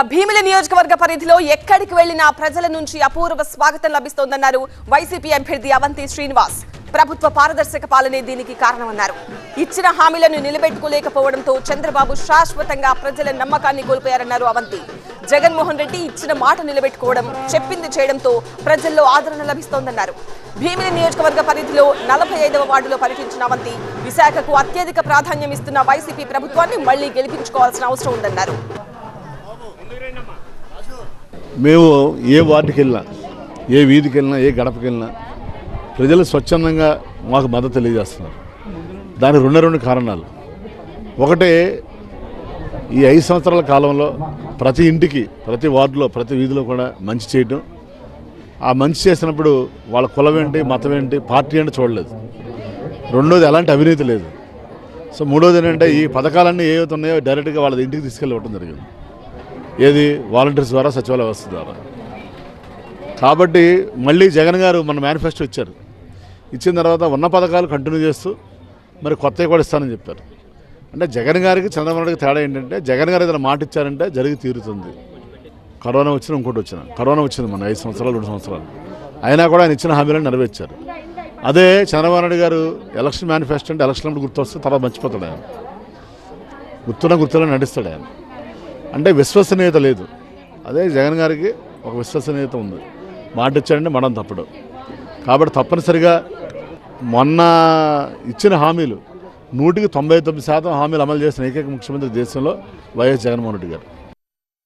ఇక భీమిలి నియోజకవర్గ పరిధిలో ఎక్కడికి వెళ్ళినా ప్రజల నుంచి అపూర్వ స్వాగతం లభిస్తోందన్నారు వైసీపీ అభ్యర్థి అవంతి శ్రీనివాస్. ప్రభుత్వ పారదర్శక పాలనే దీనికి కారణమన్నారు. ఇచ్చిన హామీలను నిలబెట్టుకోలేకపోవడంతో చంద్రబాబు శాశ్వతంగా ప్రజల నమ్మకాన్ని కోల్పోయారన్నారు అవంతి. జగన్మోహన్ రెడ్డి ఇచ్చిన మాట నిలబెట్టుకోవడం చెప్పింది చేయడంతో ప్రజల్లో ఆదరణ లభిస్తోందన్నారు. భీమిలి నియోజకవర్గ పరిధిలో నలభై ఐదవ వార్డులో పర్యటించిన అవంతి విశాఖకు అత్యధిక ప్రాధాన్యం ఇస్తున్న వైసీపీ ప్రభుత్వాన్ని మళ్ళీ గెలిపించుకోవాల్సిన అవసరం ఉందన్నారు. మేము ఏ వార్డుకి వెళ్ళినా ఏ వీధికి వెళ్ళినా ఏ గడపకి వెళ్ళినా ప్రజలు స్వచ్ఛందంగా మాకు మద్దతు తెలియజేస్తున్నారు. దానికి రెండు రెండు కారణాలు. ఒకటే ఈ ఐదు సంవత్సరాల కాలంలో ప్రతి ఇంటికి ప్రతి వార్డులో ప్రతి వీధిలో కూడా మంచి చేయటం. ఆ మంచి చేసినప్పుడు వాళ్ళ కులం ఏంటి మతం ఏంటి పార్టీ ఏంటి చూడలేదు. రెండోది ఎలాంటి అవినీతి లేదు. సో మూడోది ఏంటంటే ఈ పథకాలన్నీ ఏవైతే ఉన్నాయో డైరెక్ట్గా వాళ్ళ ఇంటికి తీసుకెళ్ళి ఇవ్వడం జరిగింది. ఏది? వాలంటీర్స్ ద్వారా సచివాలయ వ్యవస్థ ద్వారా. కాబట్టి మళ్ళీ జగన్ గారు మన మేనిఫెస్టో ఇచ్చారు. ఇచ్చిన తర్వాత ఉన్న పథకాలు కంటిన్యూ చేస్తూ మరి కొత్తవి కూడా ఇస్తానని చెప్పారు. అంటే జగన్ గారికి చంద్రబాబు నాయుడికి తేడా ఏంటంటే జగన్ గారు ఏదైనా మాట ఇచ్చారంటే జరిగి తీరుతుంది. కరోనా వచ్చిన ఇంకోటి వచ్చిన కరోనా వచ్చింది మన ఐదు సంవత్సరాలు రెండు సంవత్సరాలు. అయినా కూడా ఆయన ఇచ్చిన హామీలను నెరవేర్చారు. అదే చంద్రబాబు నాయుడు గారు ఎలక్షన్ మేనిఫెస్టో అంటే ఎలక్షన్ గుర్తొస్తే తర్వాత మర్చిపోతాడు ఆయన. గుర్తున్న గుర్తులో నడుస్తాడు ఆయన. అంటే విశ్వసనీయత లేదు. అదే జగన్ గారికి ఒక విశ్వసనీయత ఉంది. మాట ఇచ్చాడంటే మనం తప్పడు. కాబట్టి తప్పనిసరిగా మొన్న ఇచ్చిన హామీలు నూటికి తొంభై తొమ్మిది శాతం హామీలు అమలు చేసిన ఏకైక ముఖ్యమంత్రి దేశంలో వైఎస్ జగన్మోహన్ రెడ్డి గారు.